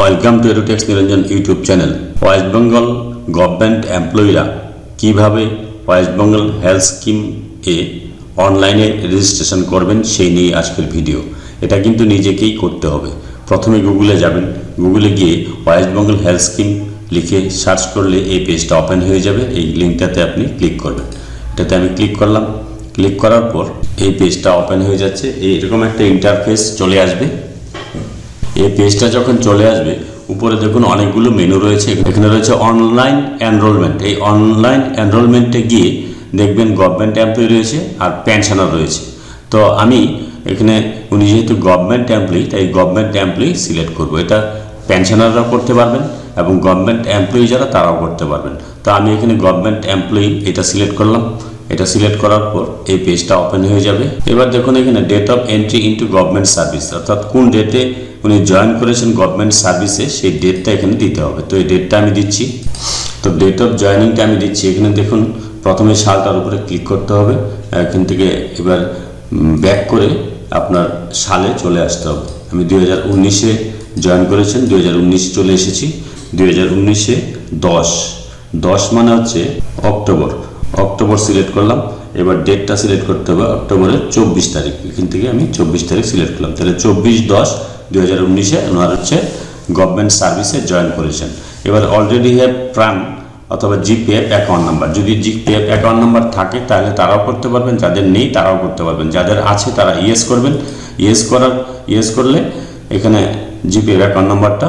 Welcome to এরোটেক্স Niranjan YouTube channel West Bengal government এমপ্লয়িরা কীভাবে West Bengal health scheme এ অনলাইনে registration করবেন সেই নিয়ে আজকের ভিডিও এটা কিন্তু নিজেকেই করতে হবে। প্রথমে গুগলে যাবেন। গুগলে গিয়ে ওয়েস্ট বেঙ্গল হেলথ স্কিম লিখে সার্চ করলে এই পেজটা ওপেন হয়ে যাবে। এই লিঙ্কটাতে আপনি ক্লিক করবেন। এটাতে আমি ক্লিক করলাম। ক্লিক করার পর এই পেজটা ওপেন হয়ে যাচ্ছে। এইরকম একটা ইন্টারফেস চলে আসবে। এই পেজটা যখন চলে আসবে, উপরে দেখুন অনেকগুলো মেনু রয়েছে। এখানে রয়েছে অনলাইন এনরোলমেন্ট এই অনলাইন এনরোলমেন্টে গিয়ে দেখবেন গভর্নমেন্ট এমপ্লয়ি রয়েছে আর পেনশনার রয়েছে। তো আমি এখানে, উনি যেহেতু গভর্নমেন্ট এমপ্লয়ি তাই গভর্নমেন্ট এমপ্লয়ি সিলেক্ট করব। এটা পেনশনাররাও করতে পারবেন এবং গভর্নমেন্ট এমপ্লয়ি যারা, তারাও করতে পারবেন। তো আমি এখানে গভর্নমেন্ট এমপ্লয়ি এটা সিলেক্ট করলাম। এটা সিলেক্ট করার পর এই পেজটা ওপেন হয়ে যাবে। এবার দেখুন এখানে date of entry into government service অর্থাৎ কোন ডেটে উনি জয়েন করেছেন গভর্নমেন্ট সার্ভিসে সেই ডেটটা এখানে দিতে হবে। তো এই ডেটটা আমি দিচ্ছি। তো ডেট অফ জয়েনিংটা আমি দিচ্ছি। এখানে দেখুন, প্রথমে সালটার উপরে ক্লিক করতে হবে। এখান থেকে এবার ব্যাক করে আপনার সালে চলে আসতে হবে। আমি দুই হাজার উনিশে জয়েন করেছেন, দুই হাজার উনিশে চলে এসেছি। দুই হাজার উনিশে দশ। দশ মানে হচ্ছে অক্টোবর। অক্টোবর সিলেক্ট করলাম। এবার ডেটটা সিলেক্ট করতে হবে অক্টোবরের চব্বিশ তারিখ। এখান থেকে আমি চব্বিশ তারিখ সিলেক্ট করলাম। তাহলে চব্বিশ দশ দুই হাজার উনিশে ওনার হচ্ছে গভর্নমেন্ট সার্ভিসে জয়েন করেছেন। এবার অলরেডি হ্যাভ প্রাণ অথবা জিপিএফ অ্যাকাউন্ট নাম্বার যদি জিপিএফ অ্যাকাউন্ট নাম্বার থাকে, তাহলে তারাও করতে পারবেন, যাদের নেই তারাও করতে পারবেন। যাদের আছে, তারা ইয়েস করবেন। ইয়েস করার ইয়েস করলে এখানে জিপিএফ অ্যাকাউন্ট নাম্বারটা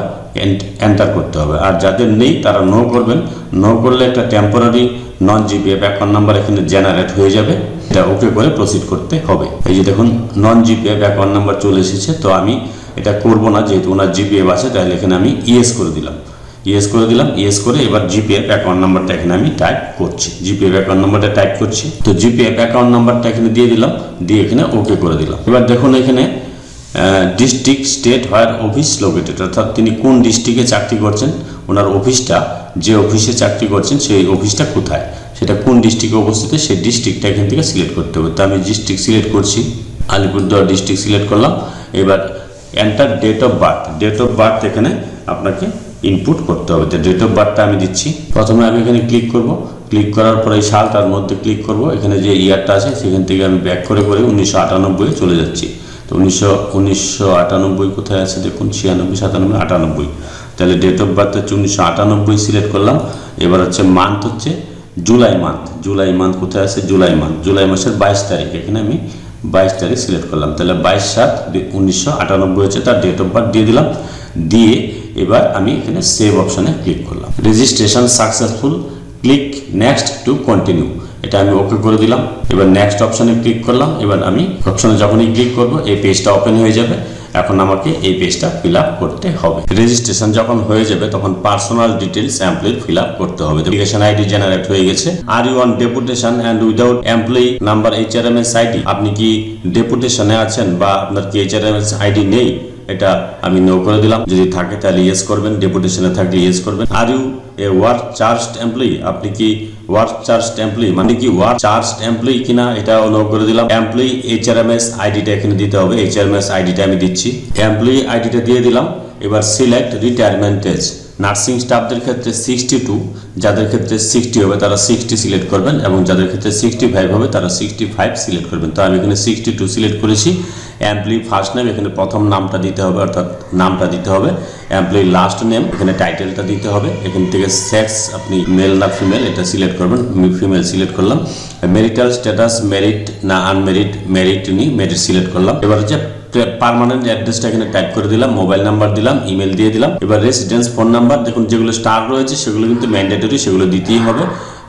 এন্টার করতে হবে। আর যাদের নেই, তারা নো করবেন। নো করলে একটা temporary non GPF account number এখানে জেনারেট হয়ে যাবে। এটা ওকে করে প্রসিড করতে হবে। এই যে দেখুন নন জিপিএফ অ্যাকাউন্ট নাম্বার চলে এসেছে। তো আমি এটা করব না, যেহেতু ওনার জিপিএফ আছে তাহলে এখানে আমি ইয়েস করে দিলাম। ইয়েস করে দিলাম ইয়েস করে এবার জিপিএফ অ্যাকাউন্ট নাম্বারটা এখানে আমি টাইপ করছি। জিপিএফ অ্যাকাউন্ট নাম্বারটা টাইপ করছি। তো জিপিএফ অ্যাকাউন্ট নাম্বারটা এখানে দিয়ে দিলাম, দিয়ে এখানে ওকে করে দিলাম। এবার দেখুন এখানে district state where office located অর্থাৎ তিনি কোন ডিস্ট্রিক্টে চাকরি করছেন, ওনার অফিসটা যে অফিসে চাকরি করছেন, সেই অফিসটা কোথায়? সেটা কোন ডিস্ট্রিক্টে অবস্থিত, সেই ডিস্ট্রিক্টটা এখান থেকে সিলেক্ট করতে হবে। তো আমি ডিস্ট্রিক্ট সিলেক্ট করছি, আলিপুরদুয়ার ডিস্ট্রিক্ট সিলেক্ট করলাম। এবার enter date of birth date of birth এখানে আপনাকে ইনপুট করতে হবে। তো ডেট অফ বার্থটা আমি দিচ্ছি। প্রথমে আমি এখানে ক্লিক করব। ক্লিক করার পরে এই সালটার মধ্যে ক্লিক করব। এখানে যে ইয়ারটা আছে, সেখান থেকে আমি ব্যাক করে করে উনিশশো আটানব্বই চলে যাচ্ছি। তো উনিশশো উনিশশো আটানব্বই কোথায় আছে? দেখুন, ছিয়ানব্বই, সাতানব্বই, আটানব্বই। তাহলে ডেট অফ বার্থ হচ্ছে উনিশশো আটানব্বই সিলেক্ট করলাম। এবার হচ্ছে মান্থ হচ্ছে জুলাই মান্থ জুলাই মান্থ কোথায় আছে? জুলাই মান্থ জুলাই মাসের বাইশ তারিখ। এখানে আমি বাইশ তারিখ সিলেক্ট করলাম। তাহলে বাইশ সাত উনিশশো আটানব্বই হচ্ছে তার ডেট অফ বার্থ দিয়ে দিলাম। দিয়ে এবার আমি এখানে সেভ অপশানে ক্লিক করলাম। Registration successful click next to continue এটা আমি ওকে করে দিলাম। এবার নেক্সট অপশানে ক্লিক করলাম। এবার আমি অপশানে যখনই ক্লিক করব, এই পেজটা ওপেন হয়ে যাবে। এখন আমাকে এই পেজটা ফিল করতে হবে। রেজিস্ট্রেশন যখন হয়ে যাবে, তখন পার্সোনাল ডিটেলস এমপ্লয়ির ফিল করতে হবে। অ্যাপ্লিকেশন আইডি জেনারেট হয়ে গেছে। Are you on deputation and without employee number H R M S ID আপনি কি ডেপুটেশনে আছেন বা আপনার কি H R M S ID নেই? এটা আমি নো করে দিলাম। যদি থাকে তাহলে ইয়েস করবেন। ডেপুটেশনে থাকলে ইয়েস করবেন। Are you a work charged employee আপনি কি ওয়ার্ক চার্জড এমপ্লয়ি মানে কি ওয়ার্ক চার্জড এমপ্লয়ি কিনা এটা নো করে দিলাম। Employee H R M S আইডিটা এখানে দিতে হবে। এইচ আর এম এস আইডিটা আমি দিচ্ছি। এমপ্লয়ি আইডিটা দিয়ে দিলাম। এবার সিলেক্ট রিটায়ারমেন্ট এজ নার্সিং স্টাফদের ক্ষেত্রে সিক্সটি টু যাদের ক্ষেত্রে সিক্সটি হবে তারা সিক্সটি সিলেক্ট করবেন এবং যাদের ক্ষেত্রে সিক্সটি ফাইভ হবে তারা সিক্সটি ফাইভ সিলেক্ট করবেন। তো আমি এখানে সিক্সটি টু সিলেক্ট করেছি। এমপ্লয়ি ফার্স্ট নেম এখানে প্রথম নামটা দিতে হবে, অর্থাৎ নামটা দিতে হবে। এমপ্লয়ি লাস্ট নেম এখানে টাইটেলটা দিতে হবে। এখান থেকে সেক্স আপনি মেল না ফিমেল এটা সিলেক্ট করবেন। ফিমেল সিলেক্ট করলাম। মেরিটাল স্ট্যাটাস মেরিট না আনমেরিট মেরিট উনি মেরিট সিলেক্ট করলাম। এবার হচ্ছে পারমানেন্ট অ্যাড্রেসটা এখানে টাইপ করে দিলাম মোবাইল নাম্বার দিলাম ইমেল দিয়ে দিলাম। এবার রেসিডেন্স ফোন নাম্বার দেখুন যেগুলো স্টার রয়েছে, সেগুলো কিন্তু ম্যান্ডেটরি সেগুলো দিতেই হবে।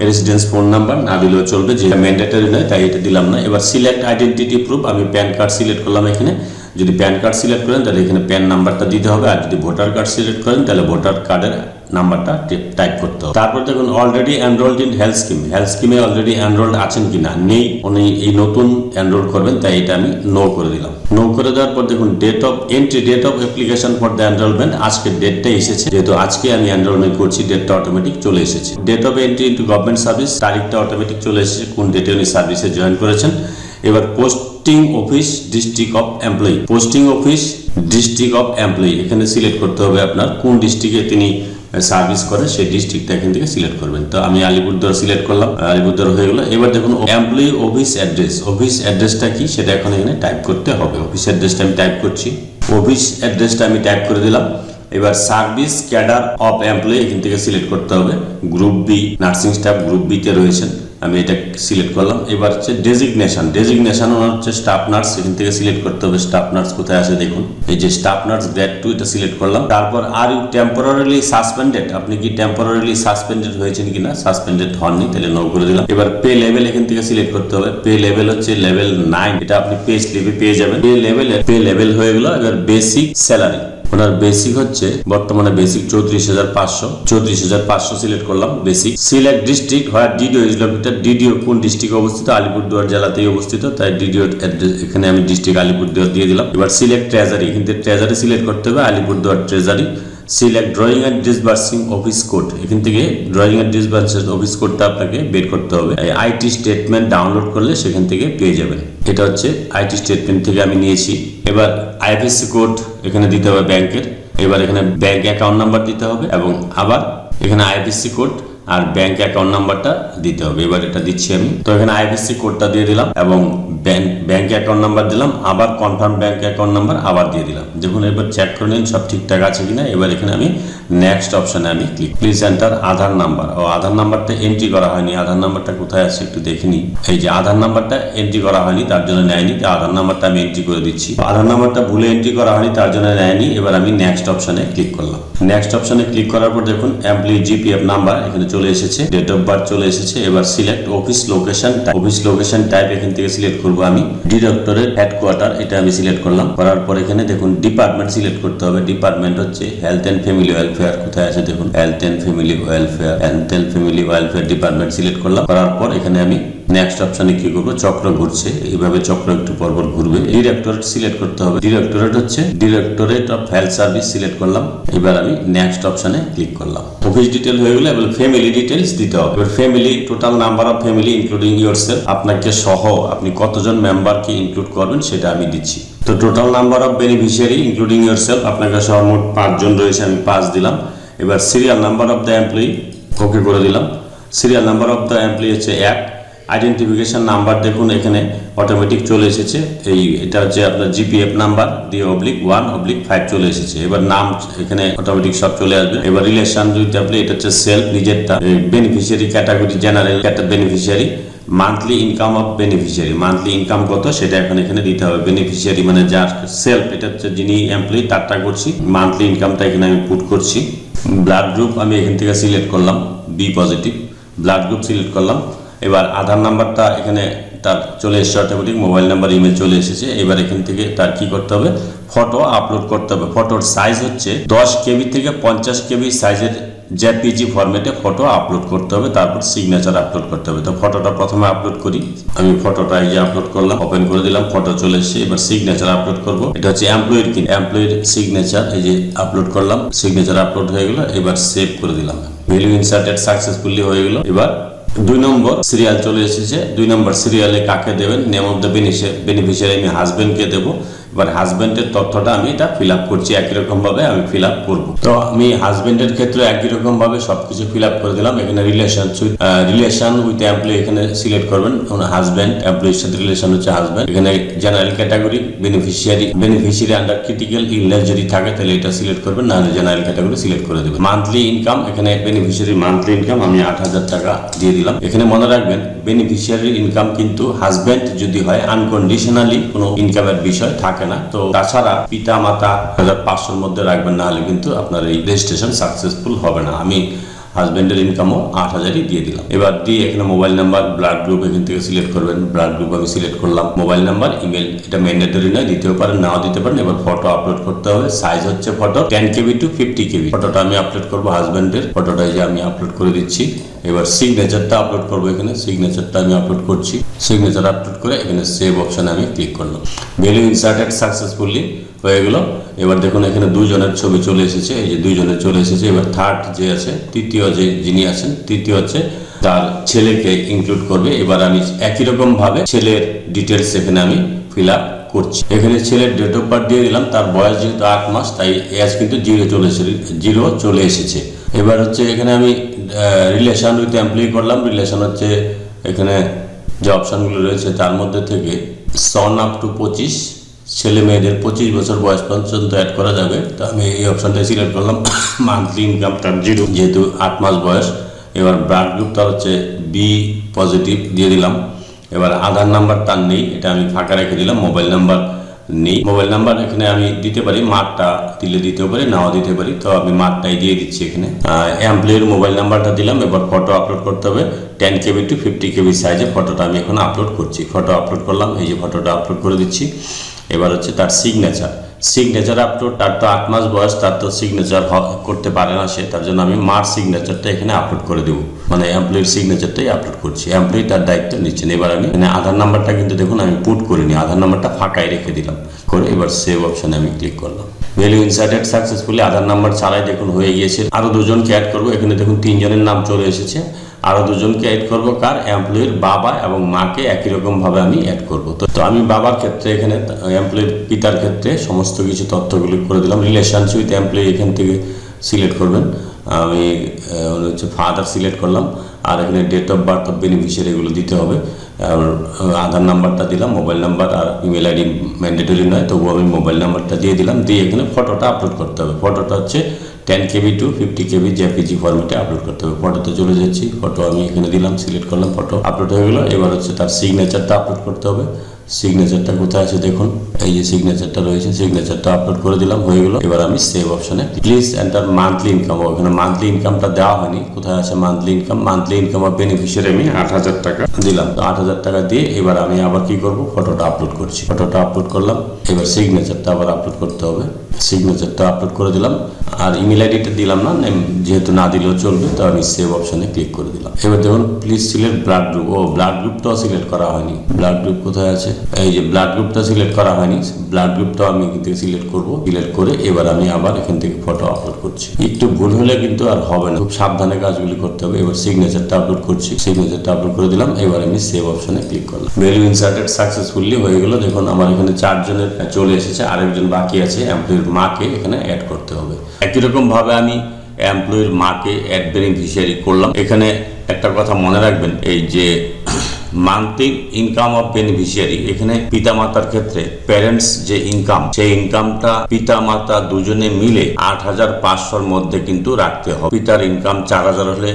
রেসিডেন্স ফোন নাম্বার না দিলেও চলবে, যেটা ম্যান্ডেটারি নয়, তাই এটা দিলাম না। এবার সিলেক্ট আইডেন্টিটি প্রুফ আমি প্যান কার্ড সিলেক্ট করলাম এখানে। যদি প্যান কার্ড সিলেক্ট করেন, তাহলে এখানে প্যান নাম্বারটা দিতে হবে, আর যদি ভোটার কার্ড সিলেক্ট করেন, তাহলে ভোটার কার্ডের নাম্বারটা টাইপ করতে হবে। তারপর দেখুন already enrolled in health scheme health স্কিমে অলরেডি এনরোলড আছেন কিনা? নেই। উনি এই নতুন এনরোল করবেন, তাই এটা আমি নো করে দিলাম। নো করে দেওয়ার পর দেখুন date of entry date of application for the enrollment আজকের ডেটটা এসেছে। যেহেতু আজকে আমি এনরোলমেন্ট করছি ডেটটা অটোমেটিক চলে এসেছে। Date of entry into government service তারিখটা অটোমেটিক চলে এসেছে, কোন ডেটে উনি সার্ভিসে জয়েন করেছেন। এবার posting office district of employee posting office district of employee এখানে সিলেক্ট করতে হবে আপনার, কোন ডিস্ট্রিক্টে তিনি সার্ভিস করে, সেই ডিস্ট্রিক্টটা এখান থেকে সিলেক্ট করবেন। তো আমি আলিপুরদুয়ার সিলেক্ট করলাম আলিপুরদুয়ার হয়ে গেলো। এবার দেখুন এমপ্লয়ি অফিস অ্যাড্রেস অফিস অ্যাড্রেসটা কি? সেটা এখন এখানে টাইপ করতে হবে। অফিস অ্যাড্রেসটা আমি টাইপ করছি। অফিস অ্যাড্রেসটা আমি টাইপ করে দিলাম। এবার সার্ভিস ক্যাডার অফ এমপ্লয়ি এখান থেকে সিলেক্ট করতে হবে। Group B nursing staff group বিতে রয়েছেন। আমি এটা সিলেক্ট করলাম। এবার হচ্ছে ডেজিগনেশন ডেজিগনেশন ওনার হচ্ছে স্টাফ নার্স এখান থেকে সিলেক্ট করতে হবে স্টাফ নার্স কোথায় আছে দেখুন। এই যে স্টাফ নার্স গ্রেড টু এটা সিলেক্ট করলাম। তারপর আর ইউ টেম্পোরারিলি সাসপেন্ডেড আপনি কি টেম্পোরারিলি সাসপেন্ডেড হয়েছেন কিনা? সাসপেন্ডেড হননি, তাহলে নো করে দিলাম। এবার পে লেভেল এখান থেকে সিলেক্ট করতে হবে। পে লেভেল হচ্ছে লেভেল নাইন এটা আপনি পে স্লিপে পেয়ে যাবেন। পে লেভেল পে লেভেল হয়ে গেল। এবার বেসিক স্যালারি ওনার বেসিক হচ্ছে বর্তমানে বেসিক চৌত্রিশ হাজার পাঁচশো। চৌত্রিশ হাজার পাঁচশো সিলেক্ট করলাম বেসিক সিলেক্ট ডিস্ট্রিক্ট হয় ডিডিও ইজ ডিডিও কোন ডিস্ট্রিক্টে অবস্থিত? আলিপুরদুয়ার জেলাতেই অবস্থিত, তাই ডিডিও এখানে আমি ডিস্ট্রিক্ট আলিপুরদুয়ার দিয়ে দিলাম। এবার সিলেক্ট ট্রেজারি কিন্তু ট্রেজারি সিলেক্ট করতে হবে Alipurduar treasury select drawing and disbursing office code এখান থেকে ড্রয়িং অ্যান্ড ডিসবার্সিং অফিস কোডটা আপনাকে বের করতে হবে। আইটি স্টেটমেন্ট ডাউনলোড করলে সেখান থেকে পেয়ে যাবেন। এটা হচ্ছে আইটি স্টেটমেন্ট থেকে আমি নিয়েছি। এবার আইএফএসসি কোড এখানে দিতে হবে ব্যাংকের। এবার এখানে ব্যাংক অ্যাকাউন্ট নাম্বার দিতে হবে এবং আবার এখানে আইএফএসসি কোড আর ব্যাংক অ্যাকাউন্ট নাম্বারটা দিতে হবে। এবার এটা দিচ্ছি আমি। তো এখানে আইএফএসসি কোডটা দিয়ে দিলাম এবং ব্যাংক অ্যাকাউন্ট নাম্বার দিলাম, আবার কনফার্ম ব্যাংক অ্যাকাউন্ট নাম্বার আবার দিয়ে দিলাম। দেখুন, এবার চেক করে নিন সব ঠিকঠাক আছে কিনা। এবার এখানে আমি নেক্সট অপশানে আমি click please enter Aadhaar number ও, আধার নাম্বারটা এন্ট্রি করা হয়নি। আধার নাম্বারটা কোথায় আছে একটু দেখে নিই। এই যে আধার নাম্বারটা এন্ট্রি করা হয়নি, তার জন্য নেয়নি। তো আধার নাম্বারটা আমি এন্ট্রি করে দিচ্ছি। আধার নাম্বারটা ভুলে এন্ট্রি করা হয়নি, তার জন্য নেয়নি। এবার আমি নেক্সট অপশানে ক্লিক করলাম। নেক্সট অপশানে ক্লিক করার পর দেখুন এমপ্লয়ি জিপিএফ নাম্বার এখানে চলে এসেছে ডেট অফ বার্থ চলে এসেছে, এবার select office location office location type এখান থেকে সিলেক্ট করব আমি। ডিরেক্টরের হেডকোয়ার্টার এটা আমি সিলেক্ট করলাম। করার পর এখানে দেখুন ডিপার্টমেন্ট সিলেক্ট করতে হবে। ডিপার্টমেন্ট হচ্ছে হেলথ অ্যান্ড ফ্যামিলি ওয়েলফেয়ার কোথায় আছে দেখুন? Health and family welfare health and family welfare department select করলাম। করার পর এখানে আমি নেক্সট অপশানে কি করব? চক্র ঘুরছে। এইভাবে চক্র একটু পরপর ঘুরবে। ডিরেক্টরেট সিলেক্ট করতে হবে। ডিরেক্টরেট হচ্ছে directorate of health service select করলাম। এবার আমি নেক্সট অপশানে ক্লিক করলাম। অফিস ডিটেল হয়ে গেলে এবার ফ্যামিলি ডিটেলস দিতে হবে। এবার family total number of family including yourself আপনাকে সহ আপনি কতজন মেম্বারকে ইনক্লুড করবেন সেটা আমি দিচ্ছি। তো total number of beneficiary including yourself আপনাকে সহ মোট পাঁচজন রয়েছে, আমি পাঁচ দিলাম। এবার serial number of the employee okay করে দিলাম। Serial number of the employee হচ্ছে এক। আইডেন্টিফিকেশন নাম্বার দেখুন এখানে অটোমেটিক চলে এসেছে। এই এটা হচ্ছে আপনার জিপিএফ নাম্বার দিয়ে অবলিক ওয়ান অবলিক ফাইভ চলে এসেছে। এবার নাম এখানে অটোমেটিক সব চলে আসবে। এবার রিলেশন যদি আপনি, এটা হচ্ছে সেলফ নিজেরটা। Beneficiary category general beneficiary monthly income of beneficiary monthly income কত? সেটা এখন এখানে দিতে হবে। বেনিফিশিয়ারি মানে যার সেলফ এটা হচ্ছে যিনি এমপ্লয়ি তারটা করছি। মান্থলি ইনকামটা এখানে আমি পুট করছি। ব্লাড গ্রুপ আমি এখান থেকে সিলেক্ট করলাম B positive blood group select করলাম। এবার আধার নাম্বারটা এখানে তার চলে এসেছে অটোমেটিক মোবাইল নাম্বার ইমেল চলে এসেছে। এবার এখান থেকে তার কি করতে হবে? ফটো আপলোড করতে হবে। ফটোর সাইজ হচ্ছে দশ কেবি থেকে পঞ্চাশ কেবি সাইজের জেপিজি ফরম্যাটে ফটো আপলোড করতে হবে। তারপর সিগনেচার আপলোড করতে হবে। তো ফটোটা প্রথমে আপলোড করি। আমি ফটোটা এই যে আপলোড করলাম ওপেন করে দিলাম ফটো চলে এসেছে। এবার সিগনেচার আপলোড করব। এটা হচ্ছে এমপ্লয়ির কি এমপ্লয়ির সিগনেচার এই যে আপলোড করলাম সিগনেচার আপলোড হয়ে গেল। এবার সেভ করে দিলাম। ভ্যালু ইনসার্টেড সাকসেসফুলি হয়ে গেল। এবার দুই নম্বর সিরিয়াল চলে এসেছে। দুই নম্বর সিরিয়ালে কাকে দেবেন? নেম অফ দ্য বেনিফিশিয়ারি আমি হাজবেন্ডকে দেবো। এবার হাজবেন্ডের তথ্যটা আমি এটা ফিল আপ করছি একই রকম ভাবে, আমি ফিল আপ করব। তো আমি হাজবেন্ডের ক্ষেত্রে একই রকম ভাবে সবকিছু ফিল আপ করে দিলাম। এখানে রিলেশন রিলেশন উইথ এমপ্লয়ি এখানে সিলেক্ট করবেন। হাজবেন্ড এমপ্লয়ির সাথে রিলেশন হচ্ছে হাজবেন্ড এখানে general category beneficiary beneficiary under critical illness যদি থাকে, তাহলে এটা সিলেক্ট করবেন। নাহলে জেনারেল ক্যাটাগরি সিলেক্ট করে দেবেন। মান্থলি ইনকাম এখানে বেনিফিশিয়ারি মান্থলি ইনকাম আমি আট হাজার টাকা দিয়ে দিলাম। এখানে মনে রাখবেন বেনিফিশিয়ারি ইনকাম কিন্তু হাজবেন্ড যদি হয় আনকন্ডিশনালি কোনো ইনকামের বিষয় থাকে না। তো তাছাড়া পিতা মাতা হাজার পাঁচশোর মধ্যে রাখবেন না হলে কিন্তু আপনার এই রেজিস্ট্রেশন সাকসেসফুল হবে না। আমি হাজবেন্ডের ইনকামও আট হাজারই দিয়ে দিলাম। এবার দিয়ে এখানে মোবাইল নাম্বার ব্লাড গ্রুপ এখান থেকে সিলেক্ট করবেন। ব্লাড গ্রুপ আমি সিলেক্ট করলাম। মোবাইল নাম্বার ইমেল এটা ম্যান্ডেটরি নয়, দিতেও পারেন, নাও দিতে পারেন। এবার ফটো আপলোড করতে হবে। সাইজ হচ্ছে photo ten KB to fifty KB ফটোটা আমি আপলোড করব হাজবেন্ডের ফটোটা যে আমি আপলোড করে দিচ্ছি। এবার সিগনেচারটা আপলোড করব এখানে। সিগনেচারটা আমি আপলোড করছি। সিগনেচার আপলোড করে এখানে সেভ অপশানে আমি ক্লিক করলাম। ভ্যালু ইনসার্টেড সাকসেসফুলি হয়ে গেল। এবার দেখুন, এখানে দুইজনের ছবি চলে এসেছে। এই যে দুইজনের চলে এসেছে। এবার থার্ড যে আছে, তৃতীয় যে যিনি আছেন, তৃতীয় হচ্ছে তার ছেলেকে ইনক্লুড করবে। এবার আমি একই রকম ভাবে ছেলের ডিটেলস এখানে আমি ফিল আপ করছি। এখানে ছেলের ডেট অফ বার্থ দিয়ে দিলাম। তার বয়স যেহেতু আট মাস, তাই এজ কিন্তু জিরো চলে এসেছে জিরো চলে এসেছে। এবার হচ্ছে এখানে আমি রিলেশন উইথ এমপ্লয়ি করলাম। রিলেশন হচ্ছে এখানে যে অপশানগুলো রয়েছে, তার মধ্যে থেকে সন আপ টু পঁচিশ। ছেলে মেয়েদের পঁচিশ বছর বয়স পর্যন্ত অ্যাড করা যাবে। তো আমি এই অপশানটা সিলেক্ট করলাম। মান্থলি ইনকাম তার জিরো যেহেতু আট মাস বয়স, এবার ব্লাড গ্রুপ তার হচ্ছে বি পজিটিভ দিয়ে দিলাম। এবার আধার নাম্বার তার নেই, এটা আমি ফাঁকা রেখে দিলাম মোবাইল নাম্বার নেই। মোবাইল নাম্বার এখানে আমি দিতে পারি, মার্কটা দিলে দিতেও পারি, নাও দিতে পারি, তো আমি মার্কটাই দিয়ে দিচ্ছি এখানে। এমপ্লয়ের মোবাইল নাম্বারটা দিলাম, এবার ফটো আপলোড করতে হবে। Ten KB to fifty KB সাইজে ফটোটা আমি এখন আপলোড করছি। ফটো আপলোড করলাম, এই যে ফটোটা আপলোড করে দিচ্ছি। এবার হচ্ছে তার সিগনেচার সিগনেচার আপলোড তার তো আট মাস বয়স, তার তো সিগনেচার করতে পারে না সে, তার জন্য আমি মার সিগনেচারটা এখানে আপলোড করে দেবো। মানে এমপ্লয়ের সিগনেচারটাই আপলোড করছি। এমপ্লয়ি তার দায়িত্ব নিচ্ছেন এবার আমি মানে আধার নাম্বারটা কিন্তু দেখুন, আমি পুট করিনি। আধার নাম্বারটা ফাঁকাই রেখে দিলাম। করে এবার সেভ অপশানে আমি ক্লিক করলাম। Value inserted successfully Aadhaar number ছাড়াই দেখুন হয়ে গিয়েছে। আরও দুজনকে অ্যাড করব। এখানে দেখুন তিনজনের নাম চলে এসেছে। আরও দুজনকে অ্যাড করব। কার? এমপ্লয়ির বাবা এবং মাকে একই রকমভাবে আমি অ্যাড করব। তো আমি বাবার ক্ষেত্রে এখানে এমপ্লয়ির পিতার ক্ষেত্রে সমস্ত কিছু তথ্যগুলি করে দিলাম। রিলেশনস উইথ এমপ্লয়ি এখান থেকে সিলেক্ট করবেন। আমি হচ্ছে ফাদার সিলেক্ট করলাম। আর এখানে date of birth of beneficiary এগুলো দিতে হবে। আর আধার নাম্বারটা দিলাম মোবাইল নাম্বার আর ইমেল আইডি ম্যান্ডেটরি নয়। তবুও আমি মোবাইল নাম্বারটা দিয়ে দিলাম। দিয়ে এখানে ফটোটা আপলোড করতে হবে। ফটোটা হচ্ছে ten KB to fifty KB JPG ফরম্যাটে আপলোড করতে হবে। ফটোতে চলে যাচ্ছি। ফটো আমি এখানে দিলাম সিলেক্ট করলাম, ফটো আপলোড হয়ে গেলো। এবার হচ্ছে তার সিগনেচারটা আপলোড করতে হবে। সিগনেচারটা কোথায় আছে দেখুন। এই যে সিগনেচারটা রয়েছে সিগনেচারটা আপলোড করে দিলাম, হয়ে গেলো। এবার আমি সেভ অপশনে প্লিজ এন্টার মান্থলি ইনকাম ওখানে মান্থলি ইনকামটা দেওয়া হয়নি। কোথায় আছে monthly income monthly income of beneficiary আমি আট হাজার টাকা দিলাম। তো আট হাজার টাকা দিয়ে এবার আমি আবার কি করব? ফটোটা আপলোড করছি। ফটোটা আপলোড করলাম। এবার সিগনেচারটা আবার আপলোড করতে হবে। সিগনেচারটা আপলোড করে দিলাম। আর ইমেল আইডিটা দিলাম না যেহেতু না দিলেও চলবে, তো আমি সেভ অপশনে ক্লিক করে দিলাম। এবার দেখুন প্লিজ সিলেক্ট ব্লাড গ্রুপ ও ব্লাড গ্রুপটাও সিলেক্ট করা হয়নি। ব্লাড গ্রুপ কোথায় আছে? এই যে ব্লাড গ্রুপটা সিলেক্ট করা হয়নি ব্লাড গ্রুপটাও আমি থেকে সিলেক্ট করব সিলেক্ট করে এবার আমি আবার এখান থেকে ফটো আপলোড করছি। একটু ভুল হলে কিন্তু আর হবে না, খুব সাবধানে কাজগুলি করতে হবে। এবার সিগনেচারটা আপলোড করছি সিগনেচারটা আপলোড করে দিলাম, এবার আমি সেভ অপশনে ক্লিক করলাম। ভ্যালু ইনসার্টেড সাকসেসফুলি হয়ে গেল, দেখুন আমার এখানে চারজনের চলে এসেছে, আরেকজন বাকি আছে এমপ্লয়ির মাকে এখানে অ্যাড করতে হবে। একই রকম ভাবে আমি এমপ্লয়ির মাকে অ্যাড বেনিফিশিয়ারি করলাম। এখানে একটা কথা মনে রাখবেন, এই যে মান্থলি ইনকাম অফ বেনিফিশিয়ারি এখানে পিতামাতার ক্ষেত্রে প্যারেন্টস যে ইনকাম সেই ইনকামটা পিতামাতা দুজনে মিলে আট হাজার পাঁচশোর মধ্যে কিন্তু রাখতে হবে। পিতার ইনকাম চার হাজার হলে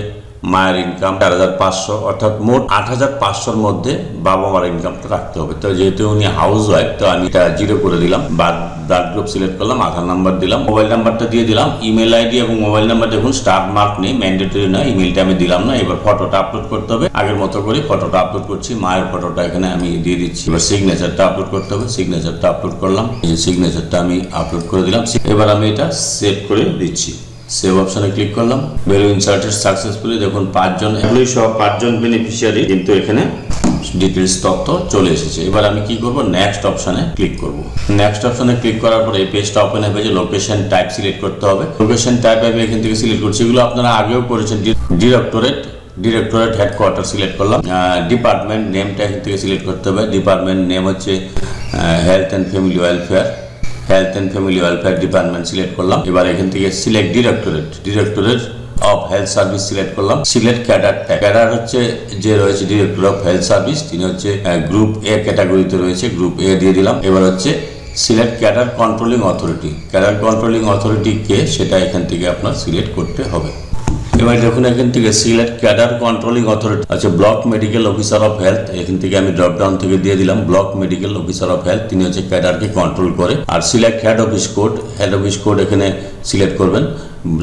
মায়ের ইনকাম চার হাজার পাঁচশো, অর্থাৎ মোট আট হাজার পাঁচশোর মধ্যে বাবা মার ইনকামটা রাখতে হবে। তো যেহেতু উনি হাউস ওয়াইফ তো আমি এটা জিরো করে দিলাম। বা ব্লাড গ্রুপ সিলেক্ট করলাম, আধার নাম্বার দিলাম মোবাইল নাম্বারটা দিয়ে দিলাম ইমেল আইডি এবং মোবাইল নাম্বার দেখুন স্টার মার্ক নেই ম্যান্ডেটরি নয় ইমেলটা আমি দিলাম না, এবার ফটোটা আপলোড করতে হবে। আগের মতো করে ফটোটা আপলোড করছি, মায়ের ফটোটা এখানে আমি দিয়ে দিচ্ছি। এবার সিগনেচারটা আপলোড করতে হবে সিগনেচারটা আপলোড করলাম, এই সিগনেচারটা আমি আপলোড করে দিলাম। এবার আমি এটা সেভ করে দিচ্ছি। সেভ অপশনে ক্লিক করলাম। ভ্যালু ইনসার্টেড সাকসেসফুলি দেখুন পাঁচজন এমপ্লয়ি সহ পাঁচজন বেনিফিশিয়ারি কিন্তু এখানে ডিটেলস তথ্য চলে এসেছে। এবার আমি কি করব? নেক্সট অপশনে ক্লিক করব। নেক্সট অপশনে ক্লিক করার পরে এই পেজটা ওপেন হবে যে লোকেশন টাইপ সিলেক্ট করতে হবে। লোকেশন টাইপ আমি এখান থেকে সিলেক্ট করছি। এগুলো আপনারা আগেও করেছেন। ডিরেক্টরেট ডিরেক্টরেট হেডকোয়ার্টার সিলেক্ট করলাম। ডিপার্টমেন্ট নেমটা এখান থেকে সিলেক্ট করতে হবে। ডিপার্টমেন্ট নেম হচ্ছে health and family welfare health and family welfare department select করলাম। এবার এখান থেকে select directorate directorate of health service select করলাম। সিলেক্ট ক্যাডার ক্যাডার হচ্ছে যে রয়েছে ডিরেক্টর অফ হেলথ সার্ভিস তিনি হচ্ছে গ্রুপ এ ক্যাটাগরিতে রয়েছে গ্রুপ এ দিয়ে দিলাম। এবার হচ্ছে select cadre controlling authority cadre controlling authority কে সেটা এখান থেকে আপনার সিলেক্ট করতে হবে। এবার দেখুন এখান থেকে সিলেট ক্যাডার কন্ট্রোলিং অথরিটি আছে block medical officer of health, এখান থেকে আমি ড্রপ ডাউন থেকে দিয়ে দিলাম। Block medical officer of health, তিনি হচ্ছে ক্যাডারকে কন্ট্রোল করে। আর select head office code head office code এখানে সিলেক্ট করবেন।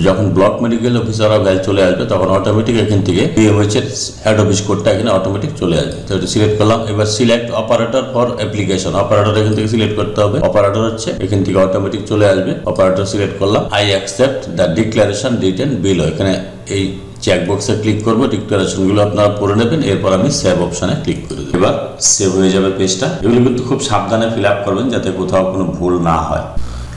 যখন block medical officer of health চলে আসবে, তখন অটোমেটিক এখান থেকে হচ্ছে হেড অফিস কোডটা এখানে অটোমেটিক চলে আসবে। তো এটা সিলেক্ট করলাম। এবার select operator for application operator এখান থেকে সিলেক্ট করতে হবে। অপারেটর হচ্ছে এখান থেকে অটোমেটিক চলে আসবে। অপারেটর সিলেক্ট করলাম। I accept the declaration written below এখানে এই চেকবক্সে ক্লিক করব। ডিক্লারেশনগুলো আপনারা পড়ে নেবেন। এরপর আমি সেভ অপশানে ক্লিক করে দেবো। এবার সেভ হয়ে যাবে পেজটা এগুলো কিন্তু খুব সাবধানে ফিল আপ করবেন যাতে কোথাও কোনো ভুল না হয়।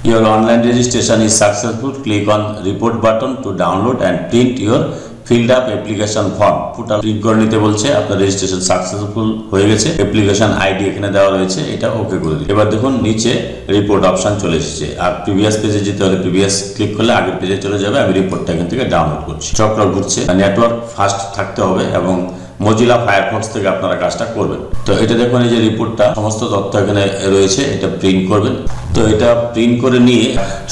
Your online registration is successful. Click on report button to download and print your filled up application form. পুটা প্রিন্ট করে নিতে বলছে, আপনার রেজিস্ট্রেশন সাকসেসফুল হয়ে গেছে। অ্যাপ্লিকেশন আইডি এখানে দেওয়া রয়েছে, এটা ওকে করে দিন। এবার দেখুন, নিচে রিপোর্ট অপশন চলে এসেছে। আর প্রিভিয়াস পেজে যেতে হলে প্রিভিয়াস ক্লিক করলে আগের পেজে চলে যাবে। আমি রিপোর্টটা এখান থেকে ডাউনলোড করছি। চক্র ঘুরছে। নেটওয়ার্ক ফাস্ট থাকতে হবে এবং মজিলা ফায়ারফক্স থেকে আপনারা কাজটা করবেন। তো এটা দেখুন, এই যে রিপোর্টটা, সমস্ত তথ্য এখানে রয়েছে, এটা প্রিন্ট করবেন। তো এটা প্রিন্ট করে নিয়ে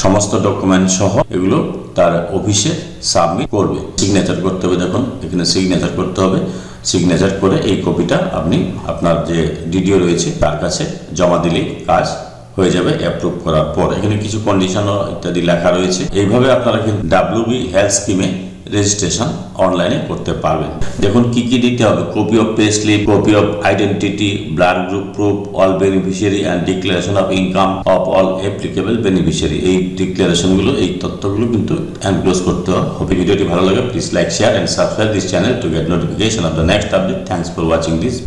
সমস্ত ডকুমেন্ট সহ এগুলো তার অফিসে সাবমিট করবে। সিগনেচার করতে হবে, দেখুন, এখানে সিগনেচার করতে হবে। সিগনেচার করে এই কপিটা আপনি আপনার যে ডিডিও রয়েছে, তার কাছে জমা দিলেই কাজ হয়ে যাবে অ্যাপ্রুভ করার পর। এখানে কিছু কন্ডিশনও ইত্যাদি লেখা রয়েছে। এইভাবে আপনারা কিন্তু ডাব্লিউবি হেলথ স্কিমে রেজিস্ট্রেশন অনলাইনে করতে পারবেন। দেখুন কি কি দিতে হবে। Copy of pay slip copy of identity blood group proof all beneficiary and declaration of income of all applicable beneficiary এই ডিক্লারেশনগুলো এই তথ্যগুলো কিন্তু এনক্লোজ করতে হবে। ভিডিওটি ভালো লাগে। Please like share and subscribe this channel to get notification of the next update thanks for watching this